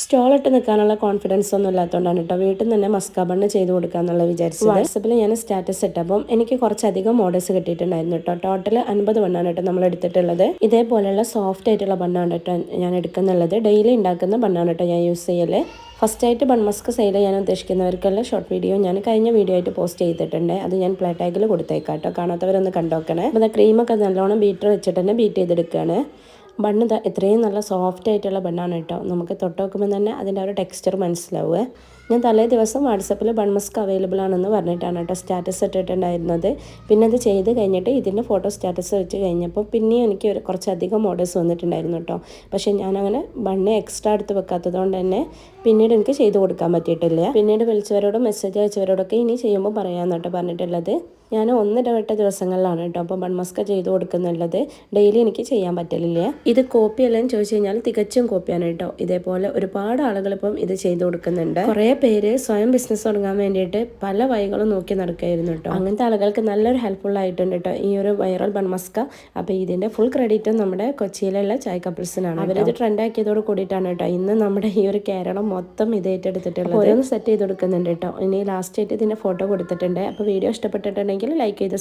Stall ഇട്ട് നിൽക്കാനുള്ള confidence ഒന്നും ഇല്ലാത്തതുകൊണ്ടാണ് കേട്ടോ വീട്ടിൽ നിന്ന് തന്നെ മസ്ക ബണ്ണ് ചെയ്ത് കൊടുക്കാന്നുള്ള വിചാരിച്ചത്. വാട്സപ്പിൽ ഞാൻ സ്റ്റാറ്റസ് ഇട്ടപ്പം എനിക്ക് കുറച്ചധികം ഓർഡേഴ്സ് കിട്ടിയിട്ടുണ്ടായിരുന്നു കേട്ടോ ടോട്ടൽ അൻപത് ബണ്ണാണ് കേട്ടോ നമ്മൾ എടുത്തിട്ടുള്ളത്. ഇതേപോലെയുള്ള സോഫ്റ്റ് ആയിട്ടുള്ള ബണ്ണാണ് കേട്ടോ ഞാൻ എടുക്കുന്നുള്ളത്. ഡെയിലി ഉണ്ടാക്കുന്ന ബണ്ണാണ് കേട്ടോ ഞാൻ യൂസ് ചെയ്യൽ. ഫസ്റ്റ് ആയിട്ട് ബൺ മസ്ക് സെയിൽ ചെയ്യാൻ ഉദ്ദേശിക്കുന്നവർക്കുള്ള ഷോർട്ട് വീഡിയോ ഞാൻ കഴിഞ്ഞ വീഡിയോ ആയിട്ട് പോസ്റ്റ് ചെയ്തിട്ടുണ്ട്. അത് ഞാൻ പ്ലേ ടാഗിൽ കൊടുത്തേക്കാം കേട്ടോ കാണാത്തവരൊന്ന് കണ്ടോക്കണേ. അപ്പോൾ ക്രീമൊക്കെ നല്ലോണം ബീറ്റർ വെച്ചിട്ട് തന്നെ ബീറ്റ് ചെയ്തെടുക്കുകയാണ് ബണ്ണ് എത്രയും നല്ല സോഫ്റ്റ് ആയിട്ടുള്ള ബണ്ണാണ് കേട്ടോ. നമുക്ക് തൊട്ട് നോക്കുമ്പോൾ തന്നെ അതിന്റെ ഒരു ടെക്സ്ചർ മനസ്സിലാവുക ഞാൻ തലേ ദിവസം വാട്സപ്പിൽ ബൺ മസ്ക് അവൈലബിൾ ആണെന്ന് പറഞ്ഞിട്ടാണ് കേട്ടോ സ്റ്റാറ്റസ് ഇട്ടിട്ടുണ്ടായിരുന്നത്. പിന്നെ അത് ചെയ്ത് കഴിഞ്ഞിട്ട് ഇതിന്റെ ഫോട്ടോ സ്റ്റാറ്റസ് വെച്ച് കഴിഞ്ഞപ്പോൾ പിന്നെയും എനിക്ക് ഒരു കുറച്ചധികം ഓർഡേഴ്സ് വന്നിട്ടുണ്ടായിരുന്നു കേട്ടോ. പക്ഷേ ഞാനങ്ങനെ ബണ്ണ് എക്സ്ട്രാ എടുത്ത് വെക്കാത്തത് കൊണ്ട് തന്നെ പിന്നീട് എനിക്ക് ചെയ്ത് കൊടുക്കാൻ പറ്റിയിട്ടില്ല. പിന്നീട് വിളിച്ചവരോടും മെസ്സേജ് അയച്ചവരോടൊക്കെ ഇനി ചെയ്യുമ്പോൾ പറയാമെന്ന് കേട്ടോ പറഞ്ഞിട്ടുള്ളത്. ഞാൻ ഒന്നിടവിട്ട ദിവസങ്ങളിലാണ് കേട്ടോ അപ്പോൾ ബൺമസ്ക ചെയ്ത് കൊടുക്കുന്നുള്ളത്. ഡെയിലി എനിക്ക് ചെയ്യാൻ പറ്റലില്ല. ഇത് കോപ്പി അല്ലെന്ന് ചോദിച്ചു കഴിഞ്ഞാൽ തികച്ചും കോപ്പിയാണ് കേട്ടോ. ഇതേപോലെ ഒരുപാട് ആളുകൾ ഇപ്പം ഇത് ചെയ്ത് കൊടുക്കുന്നുണ്ട്. കുറേ പേര് സ്വയം ബിസിനസ് തുടങ്ങാൻ വേണ്ടിയിട്ട് പല വഴികളും നോക്കി നടക്കുകയായിരുന്നു കേട്ടോ. അങ്ങനത്തെ ആളുകൾക്ക് നല്ലൊരു ഹെൽപ്ഫുൾ ആയിട്ടുണ്ട് കേട്ടോ ഈ ഒരു വൈറൽ ബൺമസ്ക അപ്പോൾ ഇതിന്റെ ഫുൾ ക്രെഡിറ്റും നമ്മുടെ കൊച്ചിയിലുള്ള ചായ കപ്പിൾസിനാണ്. അവരത് ട്രെൻഡ് ആക്കിയതോട് കൂടിയിട്ടാണ് കേട്ടോ ഇന്ന് നമ്മുടെ ഈ ഒരു കേരളം മൊത്തം ഇത് ഏറ്റെടുത്തിട്ടുള്ളത് ഓരോന്ന് സെറ്റ് ചെയ്ത് കൊടുക്കുന്നുണ്ട് കേട്ടോ. ഇനി ലാസ്റ്റ് ആയിട്ട് ഇതിന്റെ ഫോട്ടോ കൊടുത്തിട്ടുണ്ട്. അപ്പോൾ വീഡിയോ ഇഷ്ടപ്പെട്ടിട്ടുണ്ടെങ്കിൽ ലൈക്ക് ചെയ്ത്